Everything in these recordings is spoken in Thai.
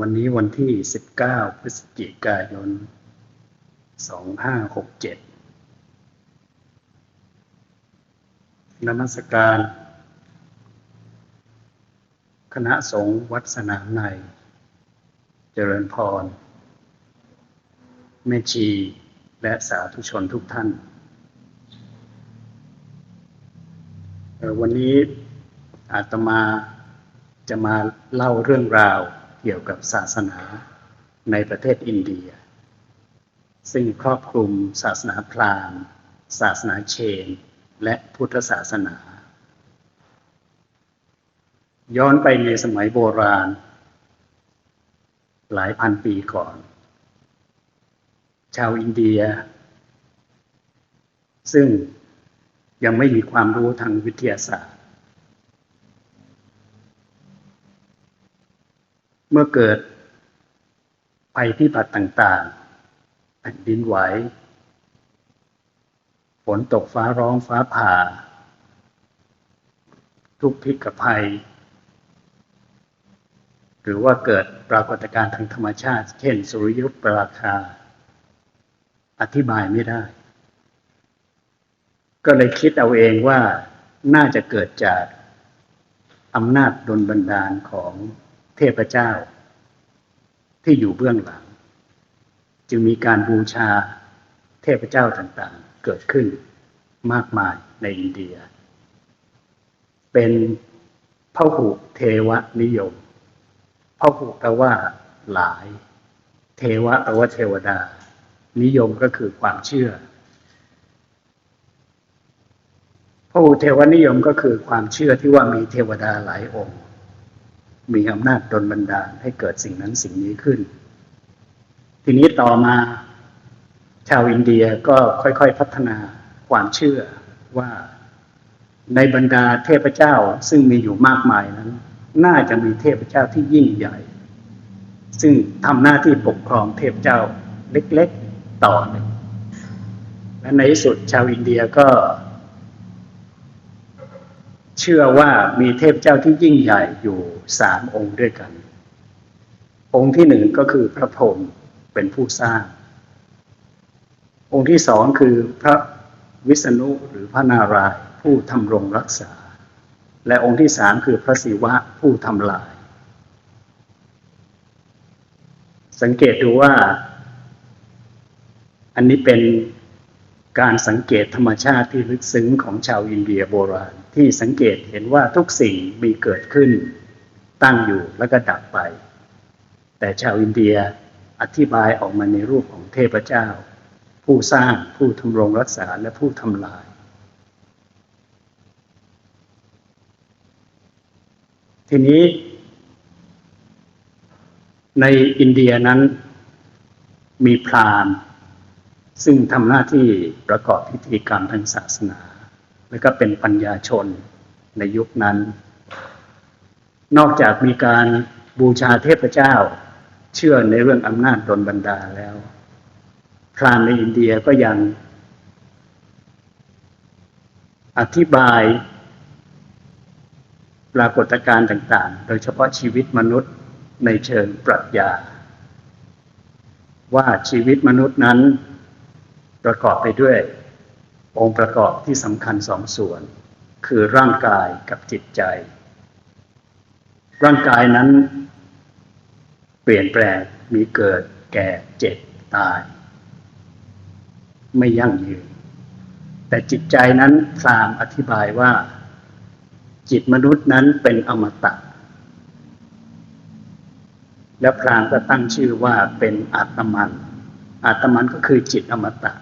วันนี้วันที่ 19 พฤศจิกายน 2567นมัสการ คณะสงฆ์วัดสนามใน เจริญพร แม่ชีและสาธุชนทุกท่าน วันนี้อาตมาจะมาเล่าเรื่องราว กี่ยวกับศาสนาในประเทศอินเดีย ซึ่งครอบคลุมศาสนาพราหมณ์ ศาสนาเชน และพุทธศาสนา ย้อนไปในสมัยโบราณ หลายพันปีก่อน ชาวอินเดีย ซึ่งยังไม่มีความรู้ทางวิทยาศาสตร์ มื่อเกิดภัยพิบัติต่างๆแผ่นดินไหว ฝนตกฟ้าร้องฟ้าผ่า ทุกพิกภัย หรือว่าเกิดปรากฏการณ์ทางธรรมชาติ เช่น สุริยุปราคา อธิบายไม่ได้ ก็เลยคิดเอาเองว่าน่าจะเกิดจากอำนาจดลบันดาลของ เทพเจ้า ที่อยู่เบื้องหลัง จึงมีการบูชาเทพเจ้าต่างๆ เกิดขึ้นมากมายในอินเดีย เป็นพหุเทวนิยมพหุแปลว่าหลาย เทวะแปลว่าเทวดา นิยมก็คือความเชื่อพระอุเทวนิยมก็คือความเชื่อที่ว่ามีเทวดาหลายองค์ มีอำนาจดลบันดาลให้เกิดสิ่งนั้นสิ่งนี้ขึ้น ทีนี้ต่อมาชาวอินเดียก็ค่อยๆพัฒนาความเชื่อว่าในบรรดาเทพเจ้าซึ่งมีอยู่มากมายนั้น น่าจะมีเทพเจ้าที่ยิ่งใหญ่ ซึ่งทำหน้าที่ปกครองเทพเจ้าเล็กๆต่อหนึ่งและในที่สุดชาวอินเดียก็ เชื่อว่ามีเทพเจ้าที่ยิ่งใหญ่อยู่สามองค์ด้วยกัน องค์ที่หนึ่งก็คือพระพรหมเป็นผู้สร้าง องค์ที่สองคือพระวิษณุหรือพระนารายผู้ทำรงรักษา และองค์ที่สามคือพระศิวะผู้ทำลาย สังเกตดูว่า อันนี้เป็นการสังเกตธรรมชาติที่ลึกซึ้งของชาวอินเดียโบราณ ที่สังเกตเห็นว่าทุกสิ่งมีเกิดขึ้น ตั้งอยู่แล้วก็ดับไป แต่ชาวอินเดียอธิบายออกมาในรูปของเทพเจ้า ผู้สร้างผู้ทำรงรักษาและผู้ทำลาย ทีนี้ ในอินเดียนั้นมีพราหมณ์ซึ่งทำหน้าที่ประกอบพิธีกรรมทางศาสนา และก็เป็นปัญญาชนในยุคนั้น นอกจากมีการบูชาเทพเจ้า เชื่อในเรื่องอำนาจดลบันดาลแล้ว พราหมณ์ในอินเดียก็ยัง อธิบาย ปรากฏการณ์ต่างๆ โดยเฉพาะชีวิตมนุษย์ในเชิงปรัชญา ว่าชีวิตมนุษย์นั้นประกอบไปด้วย องค์ประกอบที่สำคัญสองส่วน คือร่างกายกับจิตใจ ร่างกายนั้น เปลี่ยนแปลงมีเกิดแก่เจ็บตาย ไม่ยั่งยืน แต่จิตใจนั้นพรามอธิบายว่า จิตมนุษย์นั้นเป็นอมตะ และพรามก็ตั้งชื่อว่าเป็นอาตมัน อาตมันก็คือจิตอมตะ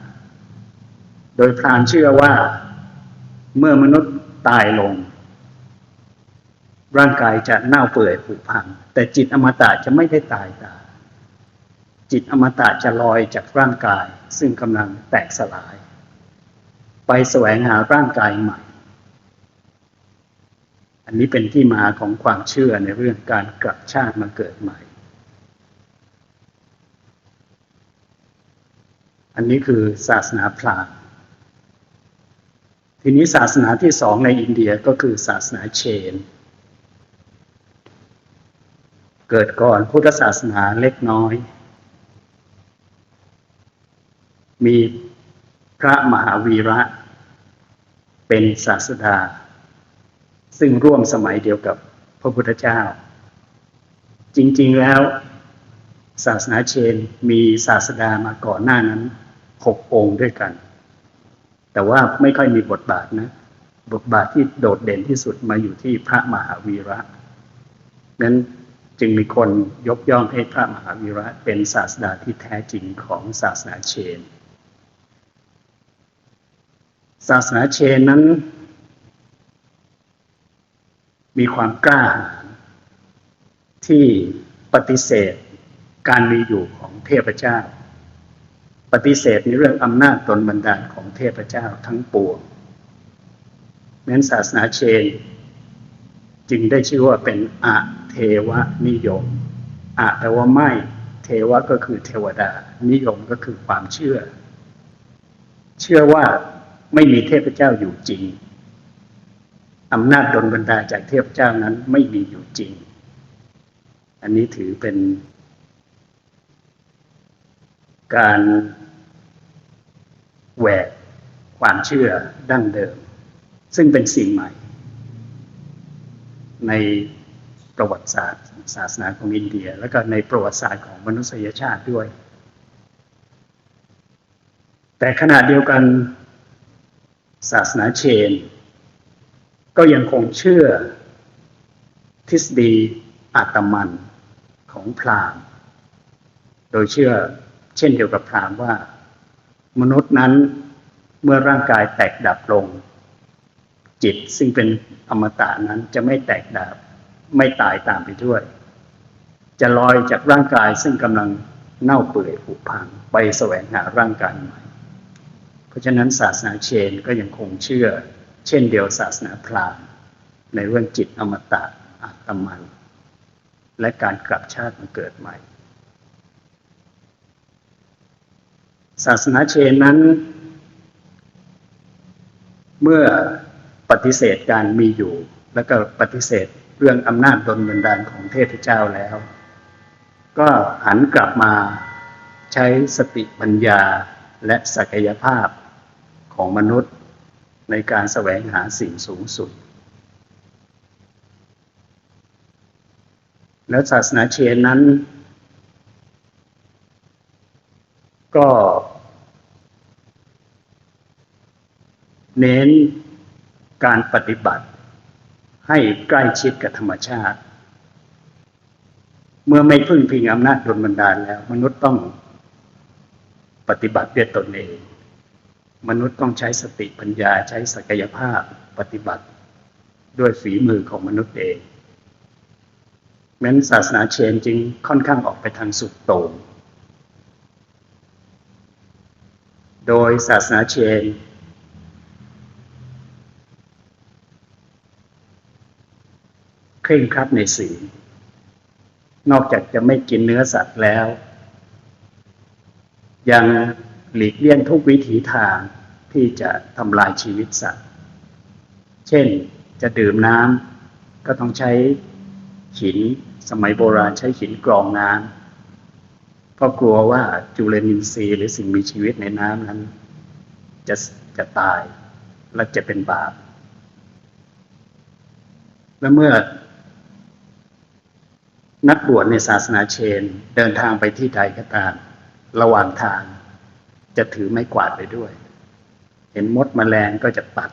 โดยพรามเชื่อว่า เมื่อมนุษย์ตายลง ร่างกายจะเน่าเปื่อยผุพัง แต่จิตอมตะจะไม่ได้ตายตา จิตอมตะจะลอยจากร่างกาย ซึ่งกำลังแตกสลาย ไปแสวงหาร่างกายใหม่ อันนี้เป็นที่มาของความเชื่อในเรื่องการกลับชาติมาเกิดใหม่อันนี้คือศาสนาพราหมณ์ ทีนี้ศาสนาที่สองในอินเดียก็คือศาสนาเชน เกิดก่อนพุทธศาสนาเล็กน้อย มีพระมหาวีระ เป็นศาสดา ซึ่งร่วมสมัยเดียวกับพระพุทธเจ้า จริงๆแล้ว ศาสนาเชนมีศาสดามาก่อนหน้านั้นหกองค์ด้วยกัน แต่ว่าไม่ค่อยมีบทบาทนะ บทบาทที่โดดเด่นที่สุดมาอยู่ที่พระมหาวีระนั้นจึงมีคนยกย่องให้พระมหาวีระเป็นศาสดาที่แท้จริงของศาสนาเชน ศาสนาเชนนั้น มีความกล้าหาญที่ปฏิเสธการมีอยู่ของเทพเจ้า ปฏิเสธในเรื่องอำนาจตนบันดาลของเทพเจ้าทั้งปวงนั้นศาสนาเชน จึงได้ชื่อว่าเป็นอะเทวนิยมอะแปลว่าไม่ เทวะก็คือเทวดา นิยมก็คือความเชื่อ เชื่อว่าไม่มีเทพเจ้าอยู่จริงอำนาจดลบันดาจากเทพเจ้านั้นไม่มีอยู่จริง อันนี้ถือเป็นการ แหวกความเชื่อดั้งเดิม ซึ่งเป็นสิ่งใหม่ ในประวัติศาสตร์ ศาสนาของอินเดีย แล้วก็ในประวัติศาสตร์ของมนุษยชาติด้วย แต่ขณะเดียวกัน ศาสนาเชน ก็ยังคงเชื่อทฤษฎีอาตมันของพราหมณ์ โดยเชื่อเช่นเดียวกับพราหมณ์ว่า มนุษย์นั้นเมื่อร่างกายแตกดับลง จิตซึ่งเป็นอมตะนั้นจะไม่แตกดับไม่ตายตามไปด้วย จะลอยจากร่างกายซึ่งกำลังเน่าเปื่อยผุพังไปแสวงหาร่างกายใหม่ เพราะฉะนั้นศาสนาเชนก็ยังคงเชื่อ เช่นเดียวศาสนาพราหมณ์ในเรื่องจิตอมตะอาตมัน และการกลับชาติมาเกิดใหม่ ศาสนาเชนนั้น เมื่อปฏิเสธการมีอยู่ แล้วก็ปฏิเสธเรื่องอำนาจดลบันดาลของเทพเจ้าแล้ว ก็หันกลับมาใช้สติปัญญาและศักยภาพของมนุษย์ในการแสวงหาสิ่งสูงสุด แล้วศาสนาเชนนั้น ก็ เน้นการปฏิบัติให้ใกล้ชิดกับธรรมชาติ เมื่อไม่พึ่งพิงอำนาจดลบันดาลแล้ว มนุษย์ต้องปฏิบัติด้วยตนเอง มนุษย์ต้องใช้สติปัญญาใช้ศักยภาพปฏิบัติด้วยฝีมือของมนุษย์เองแม้นศาสนาเชนจึงค่อนข้างออกไปทางสุดโต่งโดยศาสนาเชน เคร่งครัดในศีลนอกจากจะไม่กินเนื้อสัตว์แล้ว ยังหลีกเลี่ยงทุกวิถีทางที่จะทำลายชีวิตสัตว์ เช่นจะดื่มน้ำก็ต้องใช้หินสมัยโบราณใช้หินกรองน้ำเพราะกลัวว่าจุลินทรีย์หรือสิ่งมีชีวิตในน้ำนั้น จะจะตายและจะเป็นบาปและเมื่อ นักบวชในศาสนาเชนเดินทางไปที่ใดก็ตาม ระหว่างทาง จะถือไม้กวาดไปด้วย เห็นมดมแมลงก็จะปัด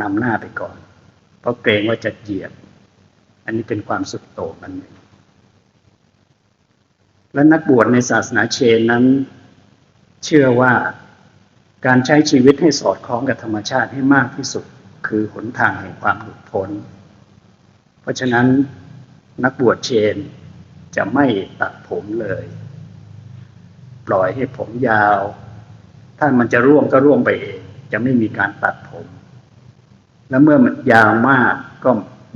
นำหน้าไปก่อน เพราะเกรงว่าจะเหยียบ อันนี้เป็นความสุดโต่งอันหนึ่งและนักบวชในศาสนาเชนนั้น เชื่อว่าการใช้ชีวิตให้สอดคล้องกับธรรมชาติให้มากที่สุด คือหนทางแห่งความหลุดพ้น เพราะฉะนั้น นักบวชเชน จะไม่ตัดผมเลย ปล่อยให้ผมยาว ถ้ามันจะร่วงก็ร่วงไปเอง จะไม่มีการตัดผม และเมื่อมันยาวมากก็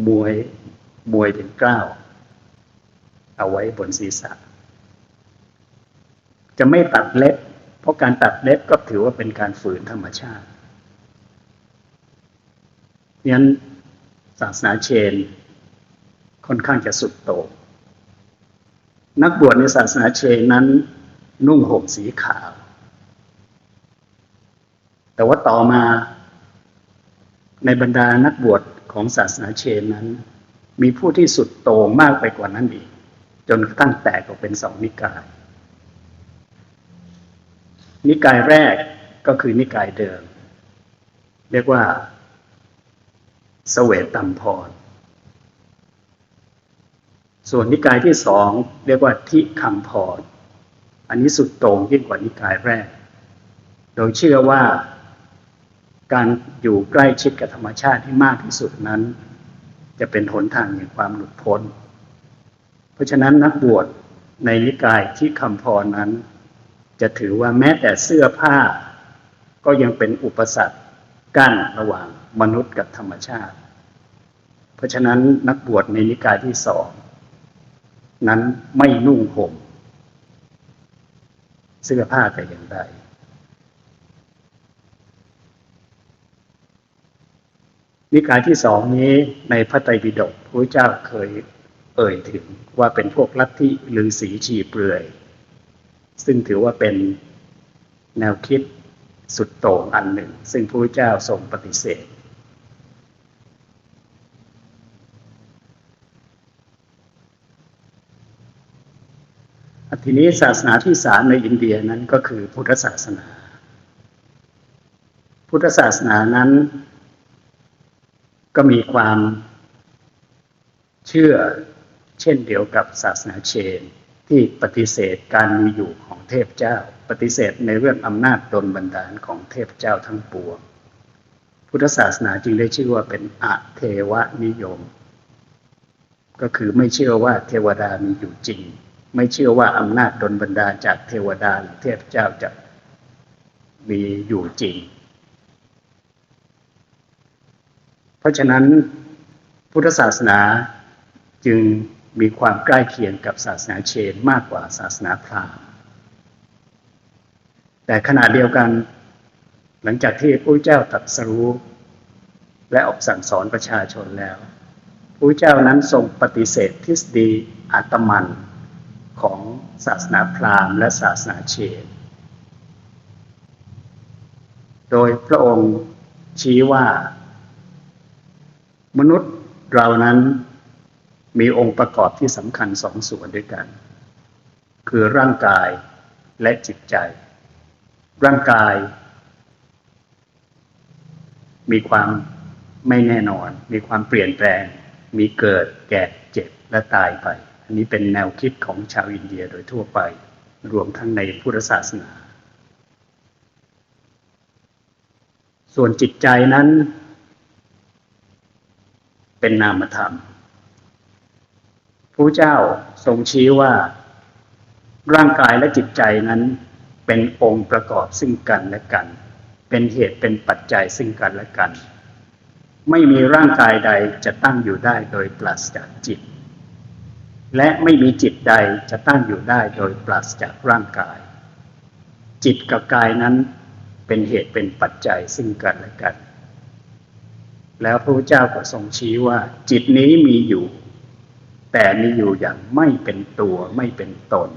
มวยมวยถึงเกล้าเอาไว้บนศีรษะ จะไม่ตัดเล็บ เพราะการตัดเล็บก็ถือว่าเป็นการฝืนธรรมชาติงั้นศาสนาเชน ค่อนข้างจะสุดโต่งนักบวชในศาสนาเชนนั้น นุ่งห่มสีขาว แต่ว่าต่อมา ในบรรดานักบวชของศาสนาเชนนั้น มีผู้ที่สุดโต่งมากไปกว่านั้นอีก จนกระทั่งแตกออกเป็นสองนิกาย นิกายแรกก็คือนิกายเดิม เรียกว่าสเสวตตัมพร ส่วนนิกายที่สองเรียกว่าทิคัมพรอันนี้สุดโต่งยิ่งกว่านิกายแรก โดยเชื่อว่าการอยู่ใกล้ชิดกับธรรมชาติที่มากที่สุดนั้น จะเป็นหนทางแห่งความหลุดพ้น เพราะฉะนั้นนักบวชในนิกายที่คำพรนั้น จะถือว่าแม้แต่เสื้อผ้า ก็ยังเป็นอุปสรรคกั้นระหว่างมนุษย์กับธรรมชาติ เพราะฉะนั้นนักบวชในนิกายที่สอง นั้นไม่นุ่งห่มเสื้อผ้าแต่อย่างใดนิกายที่สองนี้ในพระไตรปิฎกพระเจ้าเคยเอ่ยถึงว่าเป็นพวกลัทธิลือสีชีเปลือย ซึ่งถือว่าเป็นแนวคิดสุดโต่งอันหนึ่ง ซึ่งพระเจ้าทรงปฏิเสธ ทีนี้ศาสนาที่สามในอินเดียนั้นก็คือพุทธศาสนา พุทธศาสนานั้น ก็มีความเชื่อเช่นเดียวกับศาสนาเชนที่ปฏิเสธการมีอยู่ของเทพเจ้า ปฏิเสธในเรื่องอำนาจดลบันดาลของเทพเจ้าทั้งปวง พุทธศาสนาจึงได้ชื่อว่าเป็นอะเทวนิยม ก็คือไม่เชื่อว่าเทวดามีอยู่จริง ไม่เชื่อว่าอำนาจดลบันดาลจากเทวดาหรือเทพเจ้าจะมีอยู่จริง เพราะฉะนั้นพุทธศาสนาจึงมีความใกล้เคียงกับศาสนาเชนมากกว่าศาสนาพราหมณ์ แต่ขณะเดียวกันหลังจากที่พระเจ้าตรัสรู้ และออกสั่งสอนประชาชนแล้วพระเจ้านั้นทรงปฏิเสธทฤษฎีอัตมัน ของศาสนาพราหมณ์และศาสนาเชน โดยพระองค์ชี้ว่า มนุษย์เรานั้นมีองค์ประกอบที่สำคัญสองส่วนด้วยกัน คือร่างกายและจิตใจ ร่างกาย มีความไม่แน่นอน มีความเปลี่ยนแปลง มีเกิดแก่เจ็บและตายไป อันนี้เป็นแนวคิดของชาวอินเดียโดยทั่วไป รวมทั้งในพุทธศาสนา ส่วนจิตใจนั้น เป็นนามธรรมพระเจ้าทรงชี้ว่า ร่างกายและจิตใจนั้น เป็นองค์ประกอบซึ่งกันและกัน เป็นเหตุเป็นปัจจัยซึ่งกันและกัน ไม่มีร่างกายใดจะตั้งอยู่ได้โดยปราศจากจิต และไม่มีจิตใดจะตั้งอยู่ได้โดยปราศจากร่างกาย จิตกับกายนั้นเป็นเหตุเป็นปัจจัยซึ่งกันและกัน แล้วพระเจ้าก็ทรงชี้ว่า จิตนี้มีอยู่ แต่มีอยู่อย่างไม่เป็นตัวไม่เป็นตน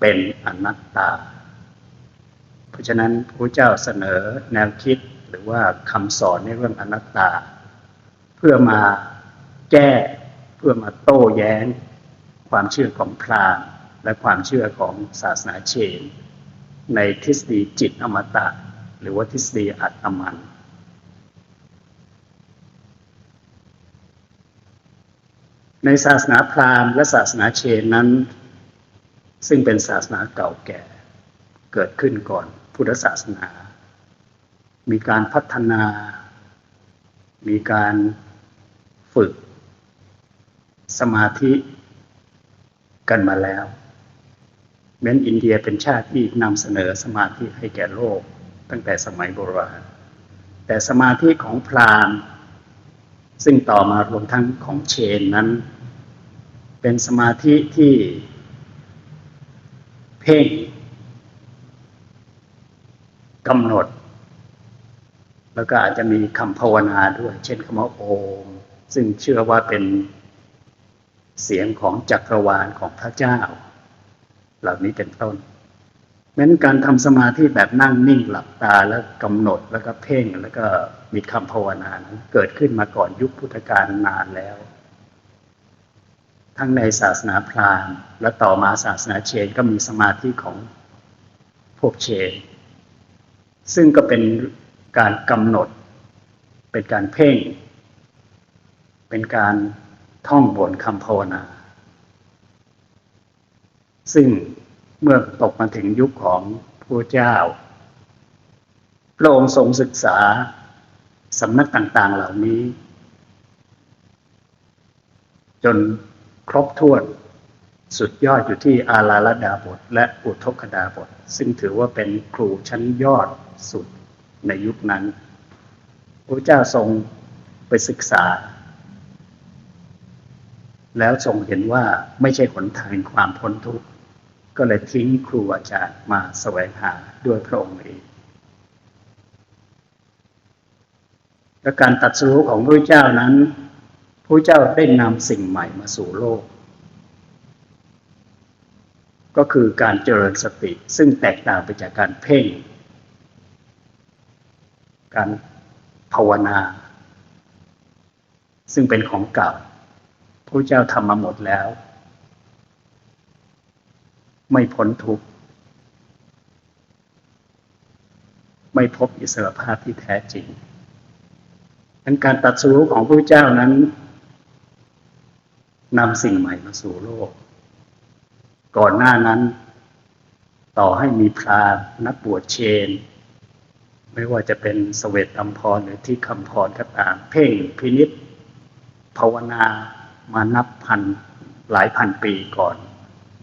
เป็นอนัตตา เพราะฉะนั้นพระเจ้าเสนอแนวคิดหรือว่าคำสอนในเรื่องอนัตตา เพื่อมาแก้เพื่อมาโต้แย้ง ความเชื่อของพราหมณ์และความเชื่อของศาสนาเชน ในทฤษฎีจิตอมตะ หรือว่าทฤษฎีอัตมันในศาสนาพราหมณ์และศาสนาเชนนั้น ซึ่งเป็นศาสนาเก่าแก่ เกิดขึ้นก่อนพุทธศาสนา มีการพัฒนา มีการฝึกสมาธิ กันมาแล้วแม้นอินเดียเป็นชาติที่นำเสนอสมาธิให้แก่โลก ตั้งแต่สมัยโบราณ แต่สมาธิของพราหมณ์ ซึ่งต่อมารวมทั้งของเชนนั้น เป็นสมาธิที่เพ่งกำหนด แล้วก็อาจจะมีคำภาวนาด้วย เช่นคำว่าโอม ซึ่งเชื่อว่าเป็น เสียงของจักรวาลของพระเจ้า เหล่านี้เป็นต้นแม้นการทำสมาธิแบบนั่งนิ่งหลับตาแล้วกำหนดแล้วก็เพ่งแล้วก็มีคำภาวนานั้นเกิดขึ้นมาก่อนยุคพุทธกาลนานแล้ว ทั้งในศาสนาพราหมณ์ และต่อมาศาสนาเชนก็มีสมาธิของพวกเชน ซึ่งก็เป็นการกำหนด เป็นการเพ่ง เป็นการ ท่องบนคำภาวนา ซึ่งเมื่อตกมาถึงยุคของพระเจ้าพระองค์ทรงศึกษาสำนักต่าง ๆ เหล่านี้ จนครบถ้วนสุดยอดอยู่ที่อาลาลดาบท และอุทกดาบท ซึ่งถือว่าเป็นครูชั้นยอดสุดในยุคนั้น พระเจ้าทรงไปศึกษา แล้วทรงเห็นว่าไม่ใช่หนทางแห่งความพ้นทุกข์ก็เลยทิ้งครูอาจารย์มาแสวงหาด้วยพระองค์เองและการตัดสู้ของพระเจ้านั้นพระเจ้าได้นำสิ่งใหม่มาสู่โลก ก็คือการเจริญสติซึ่งแตกต่างไปจากการเพ่ง การภาวนา ซึ่งเป็นของเก่า พระเจ้าทำมาหมดแล้ว ไม่พ้นทุกข์ไม่พบอิสรภาพที่แท้จริงนั้นการตัดสู้ของพระเจ้านั้นนำสิ่งใหม่มาสู่โลก ก่อนหน้านั้น ต่อให้มีพราหมณ์นักบวชเชน ไม่ว่าจะเป็นสเวตอัมพรหรือที่คำพรก็ตาม เพ่งพินิษภาวนา มานับพันหลายพันปีก่อน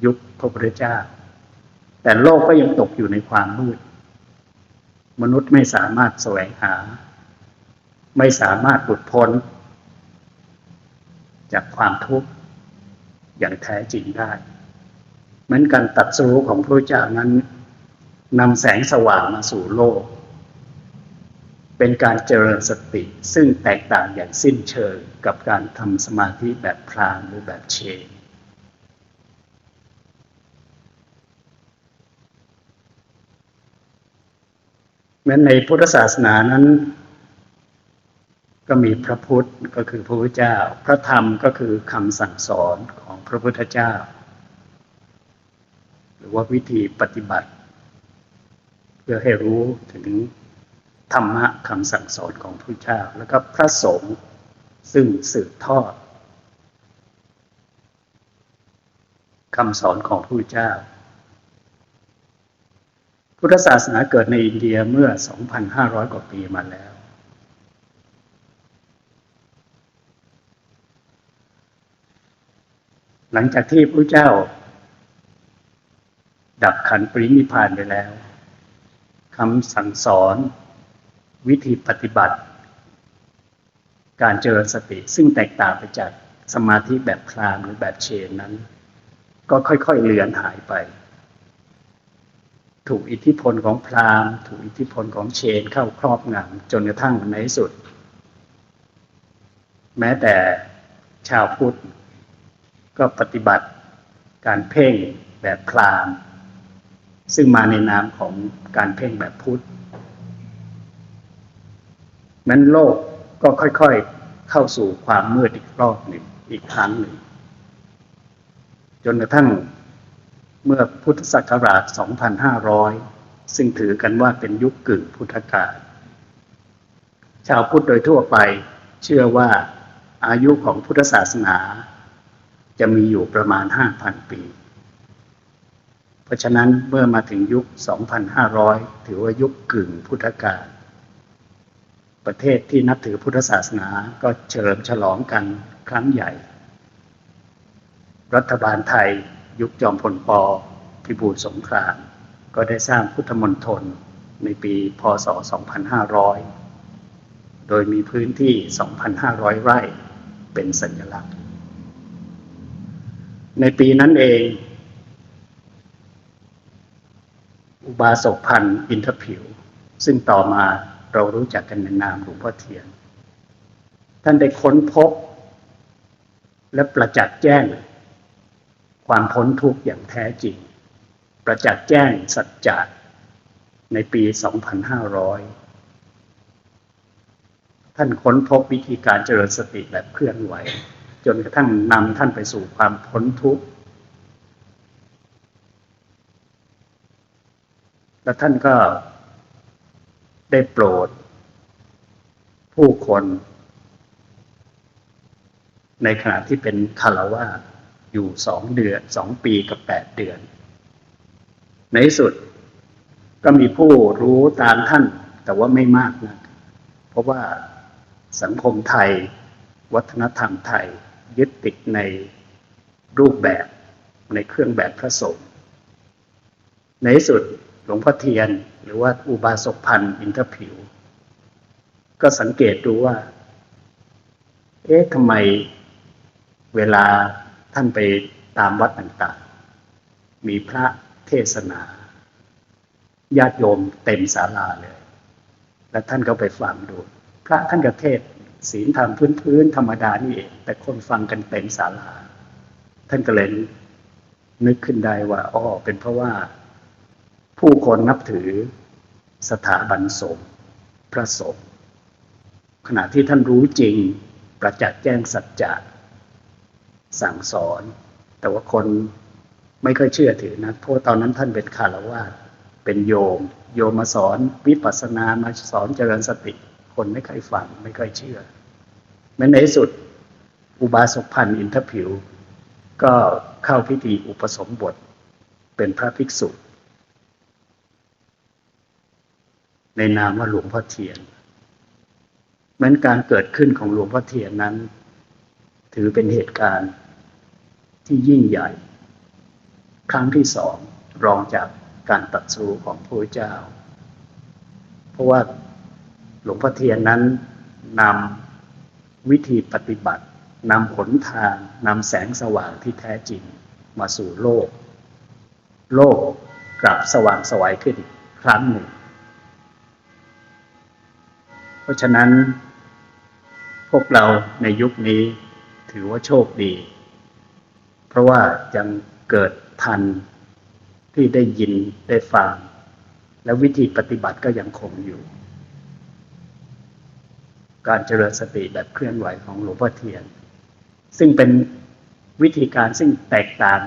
ยุคพระพุทธเจ้า แต่โลกก็ยังตกอยู่ในความมืด มนุษย์ไม่สามารถแสวงหา ไม่สามารถหลุดพ้น จากความทุกข์อย่างแท้จริงได้เหมือนการตัดสู้ของพระเจ้านั้นนำแสงสว่างมาสู่โลก เป็นการเจริญสติ ซึ่งแตกต่างอย่างสิ้นเชิงกับการทำสมาธิแบบพรางหรือแบบเชนแม้ในพุทธศาสนานั้น ก็มีพระพุทธก็คือพระพุทธเจ้า พระธรรมก็คือคำสั่งสอนของพระพุทธเจ้า หรือว่าวิธีปฏิบัติ เพื่อให้รู้ถึง ธรรมะคำสั่งสอนของพระเจ้า แล้วก็พระสงฆ์ซึ่งสืบทอดคำสอนของพระเจ้า พุทธศาสนาเกิดในอินเดียเมื่อ 2,500 กว่าปีมาแล้ว หลังจากที่พระเจ้า ดับขันปรินิพานไปแล้วคำสั่งสอน วิธีปฏิบัติ การเจริญสติ ซึ่งแตกต่างไปจากสมาธิแบบพรามหรือแบบเชนนั้น ก็ค่อยๆเลือนหายไป ถูกอิทธิพลของพรามถูกอิทธิพลของเชนเข้าครอบงำจนกระทั่งในที่สุด แม้แต่ชาวพุทธก็ปฏิบัติการเพ่งแบบพรามซึ่งมาในนามของการเพ่งแบบพุทธ นั้นโลกก็ค่อยๆเข้าสู่ความมืดอีกรอบหนึ่งอีกครั้งหนึ่ง จนกระทั่งเมื่อพุทธศักราช 2500 ซึ่งถือกันว่าเป็นยุคกึ่งพุทธกาลชาวพุทธโดยทั่วไปเชื่อว่าอายุของพุทธศาสนา จะมีอยู่ประมาณ 5,000 ปี เพราะฉะนั้นเมื่อมาถึงยุค 2,500 ถือว่ายุคกึ่งพุทธกาล ประเทศที่นับถือพุทธศาสนาก็เฉลิมฉลองกันครั้งใหญ่ รัฐบาลไทยยุคจอมพลปพิบูลสงคราม ก็ได้สร้างพุทธมณฑลในปีพศ 2500 โดยมีพื้นที่ 2,500 ไร่เป็นสัญลักษณ์ ในปีนั้นเอง อุบาสกพันธ์อินทผิว ซึ่งต่อมา เรารู้จักกันในนามหลวงพ่อเทียน ท่านได้ค้นพบ และประจักษ์แจ้ง ความพ้นทุกข์อย่างแท้จริง ประจักษ์แจ้งสัจจะในปี 2500 ท่านค้นพบวิธีการเจริญสติแบบเคลื่อนไหว จนกระทั่งนำท่านไปสู่ความพ้นทุกข์และท่านก็ ได้โปรด ผู้คน ในขณะที่เป็นคารวะอยู่สองเดือนสองปีกับแปดเดือน ในสุดก็มีผู้รู้ตามท่าน แต่ว่าไม่มากนะเพราะว่าสังคมไทย วัฒนธรรมไทยยึดติดในรูปแบบในเครื่องแบบพระสงฆ์ในสุด หลวงพ่อเทียน หรือว่าอุบาสกพันธ์อินทผิว ก็สังเกตดูว่า เอ๊ะทำไมเวลาท่านไปตามวัดต่างๆ มีพระเทศนา ญาติโยมเต็มศาลาเลย แล้วท่านก็ไปฟังดู พระท่านก็เทศศีลธรรมพื้นๆธรรมดานี่เอง แต่คนฟังกันเต็มศาลา ท่านก็เลยนึกขึ้นได้ว่าอ้อเป็นเพราะว่า ผู้คนนับถือสถาบันสงฆ์พระสงฆ์ขณะที่ท่านรู้จริงประจักษ์แจ้งสัจจะสั่งสอน แต่ว่าคนไม่ค่อยเชื่อถือนะเพราะตอนนั้นท่านเป็นคารวาสเป็นโยม โยมมาสอนวิปัสสนามาสอนเจริญสติ คนไม่ค่อยฟังไม่ค่อยเชื่อแม้ในสุดอุบาสกพันธ์อินทผิว ก็เข้าพิธีอุปสมบท เป็นพระภิกษุ ในนามว่าหลวงพ่อเทียนเหมือนการเกิดขึ้นของหลวงพ่อเทียนนั้น ถือเป็นเหตุการณ์ที่ยิ่งใหญ่ ครั้งที่สองรองจากการตัดสู้ของพระเจ้า เพราะว่าหลวงพ่อเทียนนั้นนำวิธีปฏิบัตินำหนทางนำแสงสว่างที่แท้จริงมาสู่โลก โลกกลับสว่างสวัยขึ้นครั้งหนึ่ง ราะฉะนั้น พวกเราในยุคนี้ถือว่าโชคดี เพราะว่ายังเกิดทันที่ได้ยินได้ฟัง และวิธีปฏิบัติก็ยังคงอยู่ การเจริญสติแบบเคลื่อนไหวของหลวงพ่อเทียน ซึ่งเป็นวิธีการซึ่งแตกต่าง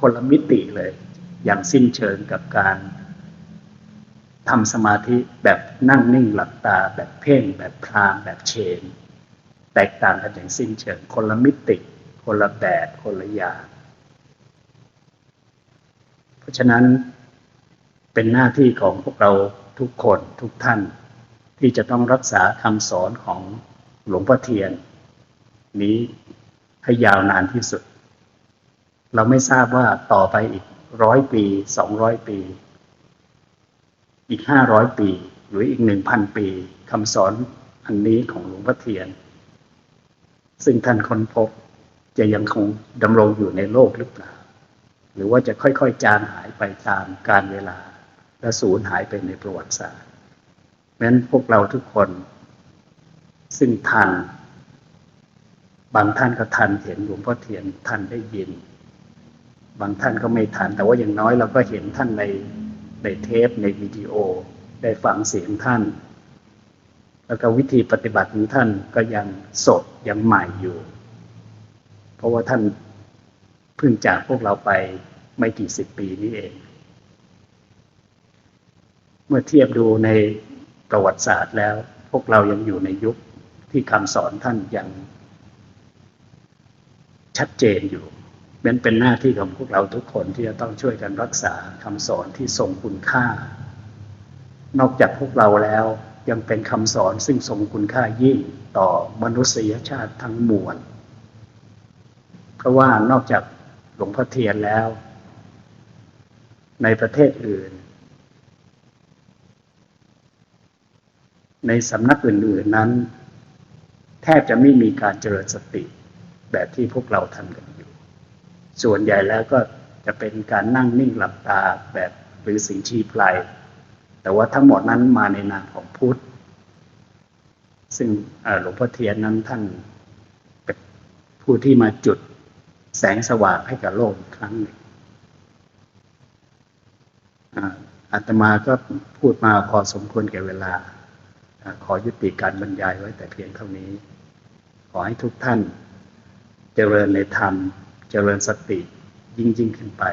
คนละมิติเลย อย่างสิ้นเชิงกับการ ทำสมาธิแบบนั่งนิ่งหลับตา แบบเพ่ง แบบพรามแบบเชน แตกต่างกันอย่างสิ้นเชิงคนละมิติ คนละแบบคนละอย่างเพราะฉะนั้นเป็นหน้าที่ของพวกเราทุกคนทุกท่าน ที่จะต้องรักษาคำสอนของหลวงพ่อเทียน นี้ให้ยาวนานที่สุด เราไม่ทราบว่าต่อไปอีกร้อยปีสองร้อยปี อีกห้าร้อยปี หรืออีกหนึ่งพันปีคำสอนอันนี้ของหลวงพ่อเทียน ซึ่งท่านค้นพบจะยังคงดำรงอยู่ในโลกหรือเปล่า หรือว่าจะค่อยๆ จางหายไปตามกาลเวลา และสูญหายไปในประวัติศาสตร์เพราะฉะนั้นพวกเราทุกคน ซึ่งทัน บางท่านก็ทันเห็นหลวงพ่อเทียนทันได้ยิน บางท่านก็ไม่ทัน แต่ว่าอย่างน้อยเราก็เห็นท่านใน ในเทปในวิดีโอ ได้ฟังเสียงท่าน แล้วก็วิธีปฏิบัติของท่านก็ยังสดยังใหม่อยู่ เพราะว่าท่านเพิ่งจากพวกเราไปไม่กี่สิบปีนี้เอง เมื่อเทียบดูในประวัติศาสตร์แล้ว พวกเรายังอยู่ในยุคที่คำสอนท่านยังชัดเจนอยู่ เป็นเป็นหน้าที่ของพวกเราทุกคนที่จะต้องช่วยกันรักษาคำสอนที่ทรงคุณค่า นอกจากพวกเราแล้วยังเป็นคำสอนซึ่งทรงคุณค่ายิ่งต่อมนุษยชาติทั้งมวลเพราะว่านอกจากหลวงพ่อเทียนแล้ว ในประเทศอื่น ในสำนักอื่นๆนั้น แทบจะไม่มีการเจริญสติแบบที่พวกเราทำกัน ส่วนใหญ่แล้วก็จะเป็นการนั่งนิ่งหลับตาแบบหรือสิงชีพลายแต่ว่าทั้งหมดนั้นมาในนามของพุทธ ซึ่งหลวงพ่อเทียนนั้นท่านเป็นผู้ที่มาจุดแสงสว่างให้กับโลกครั้งหนึ่งอาตมาก็พูดมาพอสมควรแก่เวลา ขอยุติการบรรยายไว้แต่เพียงเท่านี้ ขอให้ทุกท่านเจริญในธรรม เจริญสติยิ่งยิ่งขึ้นไป